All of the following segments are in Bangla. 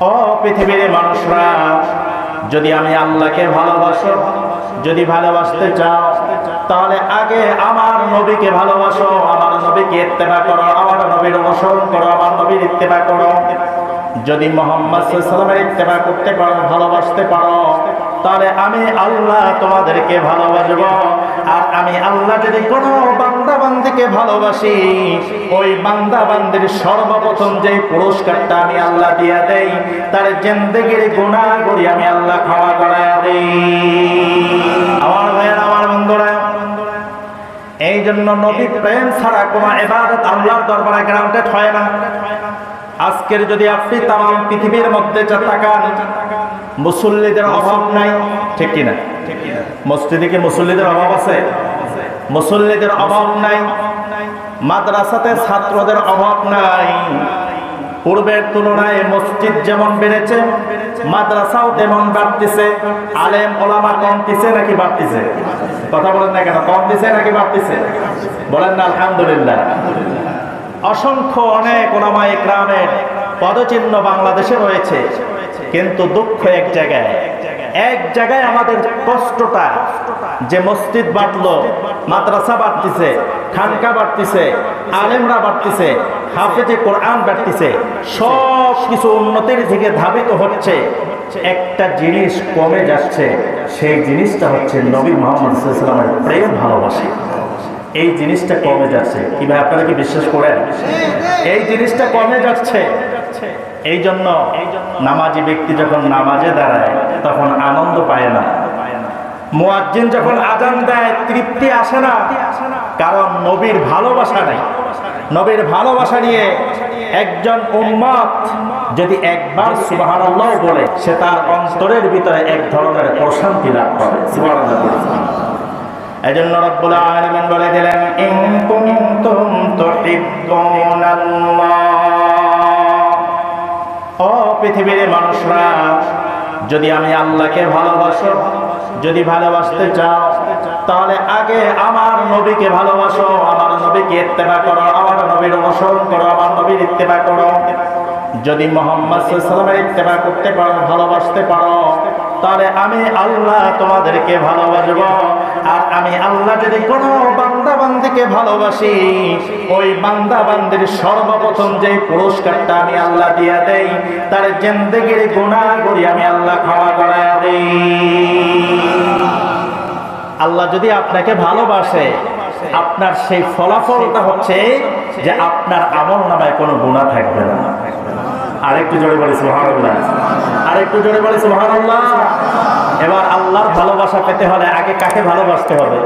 ও পৃথিবীর মানুষরা, যদি আমি আল্লাহকে ভালোবাসো, যদি ভালোবাসতে চাও, তাহলে আগে আমার নবীকে ভালোবাসো, আমার নবীকে ইত্তেবা করো, আমার নবীর অনুসরণ করো, আমার নবীর ইত্তেবা করো। যদি মোহাম্মদ সাল্লামের ইত্তেবা করতে পারো, ভালোবাসতে পারো তাহলে আমি আল্লাহ তোমাদেরকে ভালোবাসব। আর আমি আল্লাহ যদি কোনো বান্দা বান্দিকে ভালোবাসি, ওই বান্দা বান্দির সর্বপ্রথম যে পুরস্কারটা আমি আল্লাহ দিয়া দেই, তার জেন্দেগির গুণা করি আমি আল্লাহ ক্ষমা করায় দেই। আমার ভাইয়ের, আমার বন্ধুরা এই জন্য নবী প্রেম ছাড়া কোনো এবাদত আল্লাহর দরবারে গ্রাউন্ডেড হয় না। আজকের যদি আপনি তাম পৃথিবীর মধ্যে তাকান, মুসল্লিদের অভাব নাই, ঠিক কিনা? মসজিদে কি মুসল্লিদের অভাব আছে? মুসল্লিদের অভাব নাই, মাদ্রাসাতে ছাত্রদের অভাব নাই। পূর্বের তুলনায় মসজিদ যেমন বেড়েছে, মাদ্রাসাও তেমন বাড়তেছে, আলেম ওলামা কমতেছে নাকি বাড়তেছে? কথা বলেন না কেন, কমতেছে নাকি বাড়তেছে? বলেন না, আলহামদুলিল্লাহ। অসংখ্য অনেক ওলামা ইকরামের পদচিহ্ন বাংলাদেশে রয়েছে। কিন্তু দুঃখ এক জায়গায়। এক জায়গায় আমাদের কষ্টটা যে মসজিদ বাড়লো মাদ্রাসা বাড়তিছে খানকা বাড়তিছে আলেমরা বাড়তিছে হাফেজে কোরআন বাড়তিছে সব কিছু উন্নতির দিকে ধাবিত হচ্ছে। একটা জিনিস কমে যাচ্ছে, সেই জিনিসটা হচ্ছে নবী মোহাম্মদ প্রেম ভালোবাসা। এই জিনিসটা কমে যাচ্ছে। কি ভাই, আপনারা কি বিশ্বাস করেন? এই জিনিসটা কমে যাচ্ছে। এই জন্য নামাজি ব্যক্তি যখন নামাজে দাঁড়ায়, তখন আনন্দ পায় না। মুয়াজ্জিন যখন আজান দেয়, তৃপ্তি আসে না। কারণ নবীর ভালোবাসা নেই। নবীর ভালোবাসা নিয়ে একজন উম্মত যদি একবার সুবহানাল্লাহ বলে, সে তার অন্তরের ভিতরে এক ধরনের প্রশান্তি লাভ করে। সুবহানাল্লাহ। এজন্য রব্বুল আলামিন বলে দিলেন, ইন কুনতুম তুহিব্বুনাল্লাহ ও পৃথিবীর মানুষরা, যদি আমি আল্লাহকে ভালোবাসো, যদি ভালোবাসতে চাও, তাহলে আগে আমার নবীকে ভালোবাসো, আমার নবীকে ইত্তেবা করো, আমার নবীর অনুসরণ করো, আমার নবীর ইত্তেবা করো। যদি মোহাম্মদ ইত্তেবা করতে পারো, ভালোবাসতে পারো তাহলে আমি আল্লাহ তোমাদেরকে ভালোবাসব। আর আমি আল্লাহ যদি কোনো বান্দা বান্দিকে ভালোবাসি, ওই বান্দা বান্দির সর্বপ্রথম যে পুরস্কারটা আমি আল্লাহ দিয়া দেই, তার জেন্দেগির গুণা করি আমি আল্লাহ ক্ষমা করায় দেই। আল্লাহ যদি আপনাকে ভালোবাসে, আপনার সেই ফলাফলটা হচ্ছে যে আপনার আমল নামায় কোনো গুণা থাকবে না। আরেকটু জোরে বলি, সুবহানাল্লাহ। আরেকটু জোরে বলি, সুবহানাল্লাহ। এবার আল্লাহর ভালোবাসা পেতে হলে আগে কাকে ভালোবাসতে হবে?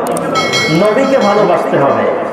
নবীকে ভালোবাসতে হবে।